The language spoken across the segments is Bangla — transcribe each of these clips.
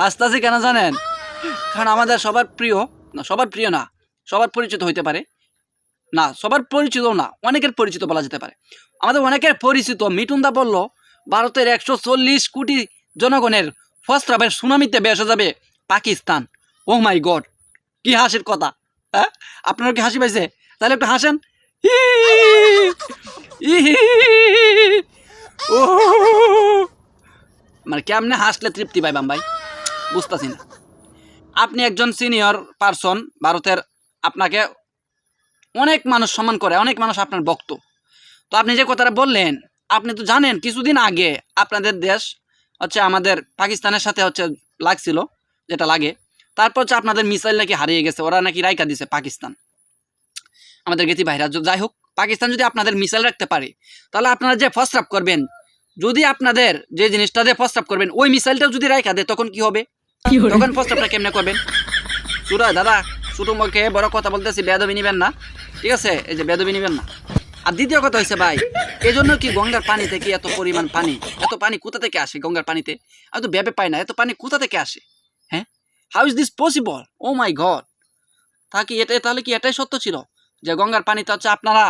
হাসতাছি কেন জানেন? কারণ আমাদের সবার প্রিয়, না, সবার প্রিয় না, সবার পরিচিত হইতে পারে। না, সবার পরিচিত না, অনেকের পরিচিত বলা যেতে পারে। আমাদের অনেকের পরিচিত মিটুনদা বলল, ভারতের একশো চল্লিশ কোটি জনগণের ফস্ত্রাবের সুনামিতে বেসে যাবে পাকিস্তান। ও মাই গড কি হাসির কথা হ্যাঁ? আপনারা কি হাসি পাইছে? তাহলে একটু হাসেন। ও মানে কেমনে হাসলে তৃপ্তি পাইবাম ভাই বুঝতেছি না আপনি একজন সিনিয়র পারসন ভারতের আপনাকে অনেক মানুষ সম্মান করে অনেক মানুষ আপনার ভক্ত তো আপনি যে কথাটা বললেন আপনি তো জানেন কিছুদিন আগে আপনাদের দেশ হচ্ছে আমাদের পাকিস্তানের সাথে হচ্ছে লাগছিল যেটা লাগে তারপর হচ্ছে আপনাদের মিসাইল নাকি হারিয়ে গেছে ওরা নাকি রাইকা দিছে পাকিস্তান আমাদের গেছি বাইরা। যাই হোক পাকিস্তান যদি আপনাদের মিসাইল রাখতে পারে তাহলে আপনারা যে ফার্স্ট আপ করবেন যদি আপনাদের যে জিনিসটা দিয়ে ফার্স্ট আপ করবেন ওই মিসাইলটাও যদি রাইখা দেয় তখন কি হবে? তখন ফার্স্ট আপটা কেমনে করবেন? সুরা দাদা ছোটো মুখে বড় কথা বলতেছি বেদবি নিবেন না। ঠিক আছে? এই যে বেদবি নিবেন না। আর দ্বিতীয় কথা হয়েছে ভাই এই জন্য কি গঙ্গার পানিতে কি এত পরিমাণ পানি এত পানি কোথা থেকে আসে গঙ্গার পানিতে? আমি তো ভেবে পাই না এত পানি কোথা থেকে আসে? হ্যাঁ? How is this possible oh my God তা কি এটা তাহলে কি এটাই সত্য ছিল? যে গঙ্গার পানিতে হচ্ছে আপনারা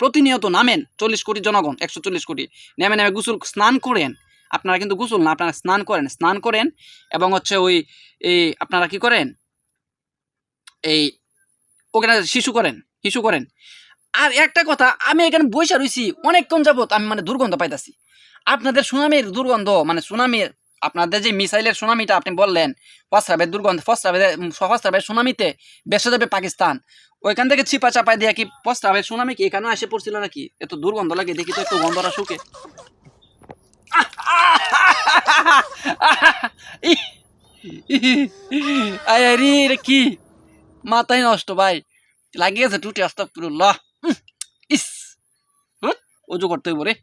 প্রতিনিয়ত নামেন চল্লিশ কোটি জনগণ, একশো চল্লিশ কোটি। নেমে নেমে গোসল স্নান করেন। আপনারা কিন্তু গোসল না, আপনারা স্নান করেন স্নান করেন এবং হচ্ছে ওই, এই আপনারা কি করেন? এই ওখানে শিশু করেন শিশু করেন। আর একটা কথা, আমি এখানে বসে রয়েছি অনেকক্ষণ যাবত আমি মানে দুর্গন্ধ পাইতাছি। আপনাদের সুনামির দুর্গন্ধ মানে সুনামির আপনাদের যে মিসাইলের সুনামিটা আপনি বললেন ফসরাবের দুর্গন্ধ ফসরাবের ফসরাবের সুনামিতে বেসে যাবে পাকিস্তান। ওইখান থেকে ছিপা চাপাই দিয়ে কি ফসরাবের সুনামি কি এখানেও এসে পড়ছিল নাকি? এত দুর্গন্ধ লাগে দেখি তো একটু গন্ধটা শুকে। কি? মাথায় নষ্ট ভাই। লাগিয়েছে টুটি আস্তাগফিরুল্লাহ। উহ, ইস। অজু করতে হইব রে।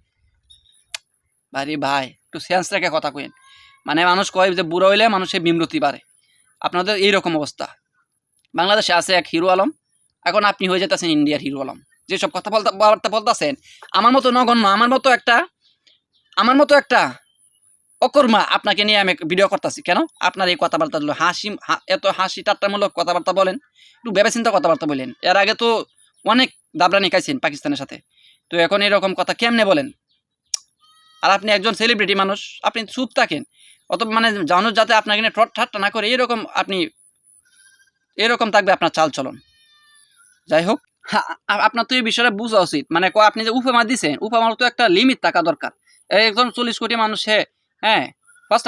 ভাই ভাই একটু সেন্স রেখে কথা কইন। মানে মানুষ কয় যে বুড়ো হইলে মানুষের বিমৃতি বাড়ে। আপনাদের এইরকম অবস্থা। বাংলাদেশে আছে এক হিরো আলম। এখন আপনি হয়ে যেতেছেন ইন্ডিয়ার হিরো আলম। যেসব কথা বলতে বার্তা বলতেছেন, আমার মতো নগণ্য, আমার মতো একটা আমার মতো একটা অকর্মা আপনাকে নিয়ে আমি ভিডিও করতেছি। কেন? আপনার এই কথাবার্তা হাসি এত হাসি ঠাট্টামূলক কথাবার্তা বলেন, একটু ভেবেচিন্তা কথাবার্তা বলেন। এর আগে তো অনেক দাবরানি খাইছেন পাকিস্তানের সাথে। তো এখন এরকম কথা কেমনে বলেন? আর আপনি একজন সেলিব্রিটি মানুষ, আপনি চুপ থাকেন। অত মানে মানুষ যাতে আপনাকে নিয়ে ঠট ঠাট্টা না করে এরকম আপনি, এরকম থাকবে আপনার চাল চলন যাই হোক আপনার তো এই বিষয়টা বোঝা উচিত। মানে আপনি যে উপমা দিছেন, উপমার তো একটা লিমিট থাকা দরকার। একজন চল্লিশ কোটি মানুষে হ্যাঁ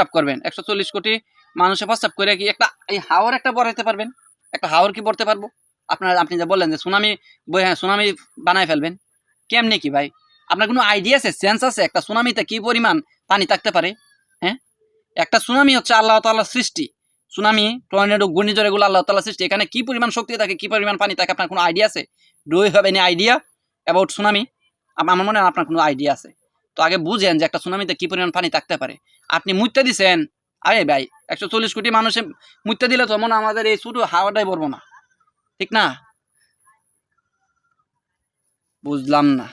আপ করবেন। একশো চল্লিশ কোটি মানুষে আপ করে কি একটা, এই হাওয়ার একটা বড়াইতে পারবেন? একটা হাওয়ার কি পড়তে পারব? আপনার, আপনি যে বললেন যে সুনামি বই হ্যাঁ সুনামি বানায় ফেলবেন। কেমনে কি ভাই? আপনার কোনো আইডিয়া আছে সেন্স আছে? একটা সুনামিতে কি পরিমাণ পানি থাকতে পারে? একটা সুনামি হচ্ছে আল্লাহ তাল্লাহ সৃষ্টি। সুনামি টর্নেডো ঘূর্ণিঝড় এগুলো আল্লাহ তাল্লাহ সৃষ্টি। এখানে কি পরিমাণ শক্তি থাকে, কি পরিমাণ পানি থাকে, আপনার কোনো আইডিয়া আছে? ডুই হবে নি আইডিয়া অ্যাবাউট সুনামি আমার মনে হয় আপনার কোনো আইডিয়া আছে। তো আগে বুঝেন যে একটা সুনামিতে কি পরিমাণ পানি থাকতে পারে। আপনি মুইতে দিছেন, আরে ভাই, একশো চল্লিশ কোটি মানুষে মুইতে দিলে তো মনে আমাদের এই শুধু হাওয়াটাই পড়ব না। ঠিক না? বুঝলাম না।